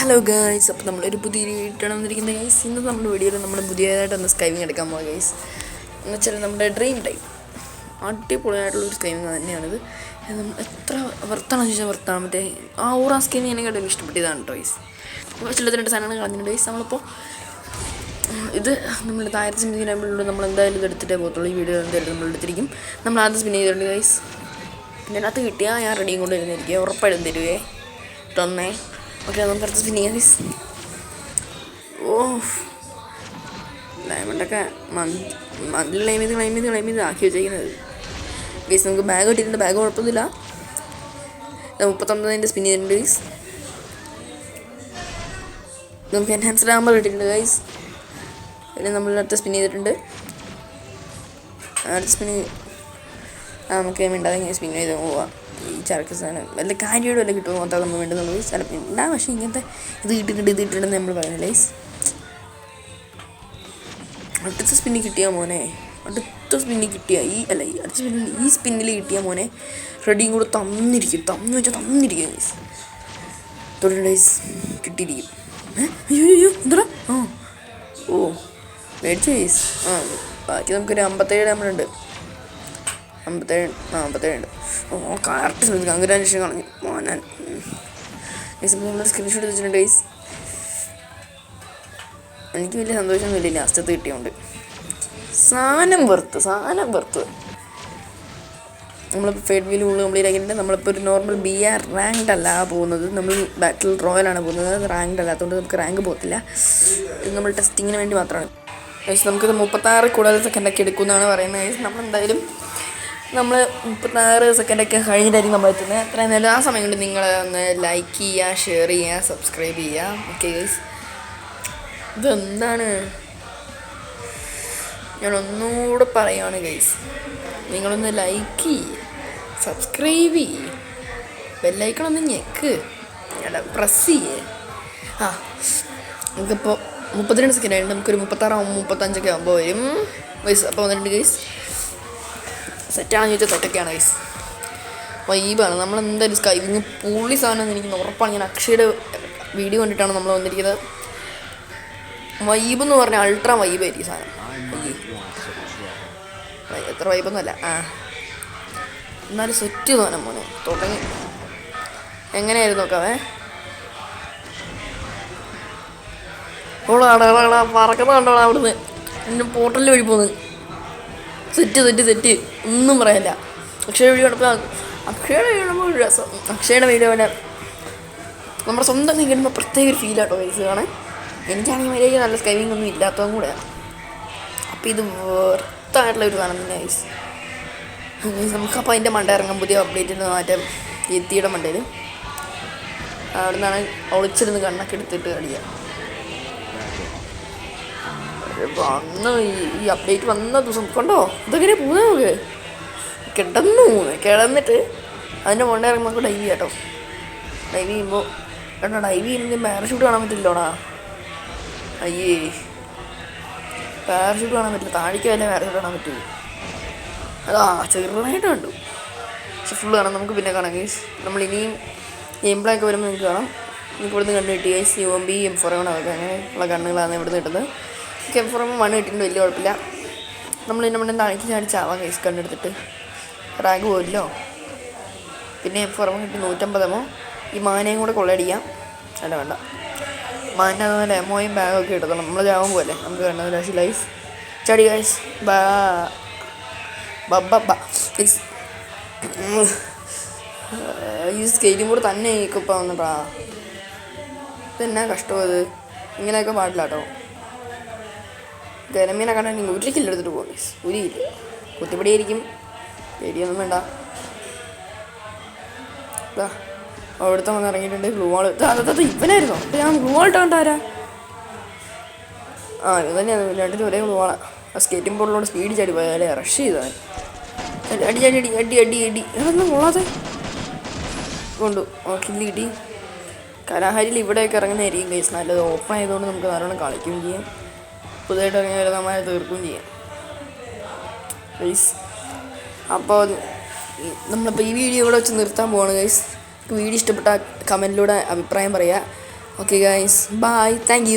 Hello guys അപ്പോൾ നമ്മളൊരു പുതിയ വീട്ടാണ് വന്നിരിക്കുന്നത് ഗൈസ് ഇന്ന് നമ്മുടെ വീഡിയോയിൽ നമ്മൾ പുതിയതായിട്ട് ഒന്ന് സ്കൈവിങ് എടുക്കാൻ പോകാം ഗൈസ് എന്ന് വെച്ചാൽ നമ്മുടെ ഡ്രീം ടൈം അടിപൊളിയായിട്ടുള്ള ഒരു സ്കൈവിങ് തന്നെയാണിത്. ഇത് നമ്മ- എത്ര വർത്താണ് ചോദിച്ചാൽ വർത്താണ് മറ്റേ ആ ഊറാ സ്കൈവിങ് എനിക്ക് കേട്ടോ ഇഷ്ടപ്പെട്ടതാണ് കേട്ടോ ഗൈസ് അപ്പോൾ രണ്ട് സാധനങ്ങൾ കളഞ്ഞിട്ടുണ്ട് ഗൈസ് നമ്മളിപ്പോൾ ഇത് നമ്മൾ സ്പിൻ ചെയ്യുമ്പോഴുള്ള നമ്മൾ എന്തായാലും ഇത് എടുത്തിട്ടേ പോകത്തുള്ളൂ. ഈ വീഡിയോ എന്തായാലും നമ്മൾ എടുത്തിരിക്കും. നമ്മൾ ആദ്യം സ്പിൻ ചെയ്തിട്ടുണ്ട് ഗൈസ് പിന്നെ അതിനകത്ത് കിട്ടിയാൽ ഞാൻ റെഡിയും കൊണ്ട് വരുന്നതായിരിക്കും. ഉറപ്പായിട്ടും തരുവേ. തന്നേ ഓക്കെ നമുക്ക് അടുത്ത സ്പിൻ ചെയ്യാം ഗൈസ് ഓ ഡയമണ്ടൊക്കെ മന്തിൽ ക്ലെയിം ചെയ്ത് ക്ലെയിം ചെയ്ത് ക്ലെയിം ചെയ്ത് ആക്കി വെച്ചേക്കുന്നത്. ഗൈസ് നമുക്ക് ബാഗ് കിട്ടിയിട്ടുണ്ട്. ബാഗ് കുഴപ്പമൊന്നുമില്ല. മുപ്പത്തൊമ്പതിന്റെ സ്പിൻ ചെയ്തിട്ടുണ്ട് ഗൈസ് നമുക്ക് എൻഹാൻസ്ഡ് ആകുമ്പോൾ കിട്ടിയിട്ടുണ്ട് ഗൈസ് പിന്നെ നമ്മൾ അടുത്ത സ്പിൻ ചെയ്തിട്ടുണ്ട്. അടുത്ത സ്പിൻ നമുക്ക് മിണ്ടാതെ സ്പിൻ ചെയ്ത് പോവാം. ഈ ചരക്ക് സാധനം വല്ല കാര്യമായിട്ട് വല്ല കിട്ടുമോ നോക്കാൻ നമ്മൾ വേണ്ടുന്നുള്ളൂ ചിലപ്പോൾ ഉണ്ടാകും പക്ഷേ ഇങ്ങനത്തെ ഇത് കിട്ടിയിട്ടുണ്ട് ഇത് കിട്ടിയിട്ടുണ്ട് നമ്മൾ പറയുന്നത് ലൈസ് അടുത്ത സ്പിന്നിൽ കിട്ടിയ മോനെ അടുത്ത സ്പിന്നിൽ കിട്ടിയ ഈ അല്ല ഈ അടുത്ത സ്പിന്നിൽ ഈ സ്പിന്നിൽ കിട്ടിയ മോനെ റെഡിയും കൂടെ തന്നിരിക്കും തന്നു വെച്ചാൽ തന്നിരിക്കും ഗൈസ് തൊഴിൽ ഡേയ്സ് കിട്ടിയിരിക്കും? അയ്യോ അയ്യോ എന്താ ആ. ഓ മേടിച്ചു ഗൈസ് ആ ബാക്കി നമുക്കൊരു അമ്പത്തേഴ് നമ്മളുണ്ട് അമ്പത്തേഴ് ആ അമ്പത്തേഴ് ഉണ്ട് ഓ കറക്റ്റ് സമയത്ത് കങ്കുരാനുഷൻ കളഞ്ഞു മോനാൻ നമ്മൾ സ്ക്രീൻഷോട്ട് വെച്ചിട്ടുണ്ട് ഗൈസ് എനിക്ക് വലിയ സന്തോഷമൊന്നുമില്ല. ലാസ്റ്റത്ത് കിട്ടിയോണ്ട്. സാധനം വെറുത്ത് സാധനം വെറുത്ത് നമ്മളിപ്പോൾ ഫേഡ് വീൽ ഉള്ളു കംപ്ലീറ്റ് ആക്കിയിട്ട് നമ്മളിപ്പോൾ ഒരു നോർമൽ ബി ആർ റാങ്ക്ഡ് അല്ല പോകുന്നത്. നമ്മൾ ബാറ്റിൽ റോയലാണ് പോകുന്നത്. റാങ്ക്ഡ് അല്ലാത്തതുകൊണ്ട് നമുക്ക് റാങ്ക് പോകത്തില്ല. ഇത് നമ്മൾ ടെസ്റ്റിങ്ങിന് വേണ്ടി മാത്രമാണ്. നമുക്കിത് മുപ്പത്താറ് കൂടുതൽ സെക്കൻഡൊക്കെ എടുക്കുമെന്നാണ് പറയുന്നത്. നമ്മൾ നമ്മളെന്തായാലും നമ്മൾ മുപ്പത്താറ് സെക്കൻഡൊക്കെ കഴിഞ്ഞിട്ടായിരിക്കും നമ്മൾ എത്തുന്നത് അത്രയും നേരം ആ സമയം കൊണ്ട് നിങ്ങൾ ഒന്ന് ലൈക്ക് ചെയ്യുക ഷെയർ ചെയ്യുക സബ്സ്ക്രൈബ് ചെയ്യുക ഓക്കെ ഗൈസ് ഇതെന്താണ്? ഞാൻ ഒന്നുകൂടെ പറയുകയാണ് ഗൈസ് നിങ്ങളൊന്ന് ലൈക്ക് ചെയ്യ് സബ്സ്ക്രൈബ് ചെയ്യ്. ബെല്ലൈക്കണൊന്ന് ഞെക്ക്. അല്ല പ്രസ് ചെയ്യേ. ആ നമുക്കിപ്പോൾ മുപ്പത്തിരണ്ട് സെക്കൻഡ് ആയിട്ട് നമുക്കൊരു മുപ്പത്താറാകുമ്പോൾ മുപ്പത്തഞ്ചൊക്കെ ആകുമ്പോൾ വരും. വയസ്സ് അപ്പോൾ വന്നിട്ടുണ്ട് ഗൈസ് സെറ്റാണെന്ന് ചോദിച്ചാൽ സെറ്റൊക്കെയാണ് ഗൈസ് വൈബാണ്. നമ്മൾ എന്തായാലും സ്കൈവിങ് പുള്ളി സാധനം എനിക്ക് ഉറപ്പാണ്. ഞാൻ അക്ഷയുടെ വീഡിയോ കണ്ടിട്ടാണ് നമ്മൾ വന്നിരിക്കുന്നത്. വൈബ് എന്ന് പറഞ്ഞാൽ അൾട്രാ വൈബായിരിക്കും സാധനം. എത്ര വൈബൊന്നുമല്ല ആ. എന്നാലും സെറ്റ് സാധനം മോനെ. തുടങ്ങി. എങ്ങനെയായിരുന്നു നോക്കാവേ ഓളാണ് പറക്കുന്ന കണ്ടോളാ അവിടുന്ന്. എന്നെ പോർട്ടലിൽ വഴി പോകുന്നത് സെറ്റ് സെറ്റ് സെറ്റ്. ഒന്നും പറയില്ല അക്ഷയ വീഡിയോ കണ്ടപ്പോൾ അക്ഷയുടെ വീഡിയോ ഒരു രസം. അക്ഷയുടെ വീഡിയോ പിന്നെ നമ്മുടെ സ്വന്തം നീ കിട്ടുമ്പോൾ പ്രത്യേക ഒരു ഫീലാട്ടോ വയസ്സ് കാണാൻ. എനിക്കാണെങ്കിൽ മര്യാദ നല്ല സ്കൈവിങ് ഒന്നും ഇല്ലാത്തതും കൂടെയാണ് അപ്പോൾ ഇത് വെർത്തായിട്ടുള്ള ഒരു സാധനം തന്നെ ഐസ് നമുക്കപ്പോൾ അതിന്റെ മണ്ട ഇറങ്ങാൻ പുതിയ അപ്ഡേറ്റ് മാറ്റം എത്തിയുടെ മണ്ടയിൽ അവിടെ നിന്നാണ് ഒളിച്ചിരുന്ന് കണ്ണൊക്കെ എടുത്തിട്ട് കളിക്കുക വന്ന് ഈ- അപ്ഡേറ്റ് വന്ന ദിവസം കണ്ടോ? ഇതെങ്ങനെ പോകുന്നത് നമുക്ക്? കിടന്നു കിടന്നിട്ട് അതിന്റെ മുകളിൽ ഇറങ്ങുമ്പോൾ നമുക്ക് ഡൈവ് കേട്ടോ. ഡൈവ് ചെയ്യുമ്പോൾ കേട്ടോ ഡൈവ് ചെയ്യുമ്പോൾ പാരഷൂട്ട് കാണാൻ പറ്റില്ലോടാ അയ്യേ. പാരഷൂട്ട് കാണാൻ പറ്റില്ല. താഴേക്ക് വല്ല പാരഷൂട്ട് കാണാൻ പറ്റുമോ അതാ ചെറുതായിട്ട് കണ്ടു. പക്ഷെ ഫുള്ള് കാണാം. നമുക്ക് പിന്നെ കാണാം ഗൈസ് നമ്മൾ ഇനിയും ഗെയിം പ്ലേ ഒക്കെ വരുമ്പോൾ നിങ്ങൾക്ക് കാണാം. ഇവിടുന്ന് കണ്ടു കിട്ടി guys U M B M four അങ്ങനെ ഉള്ള കണ്ണുകളാണ് ഇവിടുന്ന് കിട്ടുന്നത്. എം ഫോർ മണ്ണ് കിട്ടിയിട്ടുണ്ട് വലിയ കുഴപ്പമില്ല. നമ്മൾ മുന്നേ താഴേക്ക് ചാവാൻ കേസ് കണ്ടെടുത്തിട്ട് റാങ്ക് പോയില്ലോ. പിന്നെ എഫ് ഫോർ കിട്ടി നൂറ്റമ്പതമോ? ഈ മാനയും കൂടെ കൊള്ളയടിക്കാം. അല്ല വേണ്ട. മാന അതുപോലെ എമോയും ബാഗൊക്കെ എടുത്തോളാം നമ്മൾ ചാവും പോലെ. നമുക്ക് വേണ്ടത് രാശി ലൈഫ്. ചടി ഗൈസ് ബാ. ഈ സ്കെയിലും കൂടെ തന്നെ ഇപ്പം വന്നിട്ടാ ഇതെന്നാ കഷ്ടമത് ഇങ്ങനെയൊക്കെ പാടില്ല കേട്ടോ. ഗരമീനെ കണ്ടാൽ ഒരു കിലോ എടുത്തിട്ട് പോകും ഒരു കിലോ കുത്തിപ്പിടിയായിരിക്കും. പേടിയൊന്നും വേണ്ട. അവിടുത്തെ വന്ന് ഇറങ്ങിയിട്ടുണ്ട് ഗ്ലൂ വാൾ ഇവനായിരുന്നോ. ഞാൻ ഗ്ലൂ വാൾ ഇട്ടാണ്ടാരാ ആ ഇത് തന്നെയാണ്. രണ്ടിനും ഒരേ ഗ്ലൂ വാളാ സ്കേറ്റിംഗ് ബോർഡിലോട് സ്പീഡ് ചാടി പോയാലേ റഷ് ചെയ്താൽ അടി അടി അടി അടി അടി അടി അതൊന്നും കൊള്ളാതെ കൊണ്ടു. കില്ലി കിട്ടി. കലാഹാരിയിൽ ഇവിടെയൊക്കെ ഇറങ്ങുന്നതായിരിക്കും ഗൈസ് നല്ലത് ഓപ്പൺ ആയതുകൊണ്ട് നമുക്ക് നല്ലോണം കളിക്കുകയും ചെയ്യാം. പുതുതായിട്ട് ഇറങ്ങിയവരെ നമ്മളെ തീർക്കുകയും ചെയ്യാം. അപ്പോൾ നമ്മളിപ്പോൾ ഈ വീഡിയോ ഇവിടെ വെച്ച് നിർത്താൻ പോവാണ് ഗൈസ് വീഡിയോ ഇഷ്ടപ്പെട്ട കമന്റിലൂടെ അഭിപ്രായം പറയുക ഓക്കെ ഗൈസ് ബായ് താങ്ക്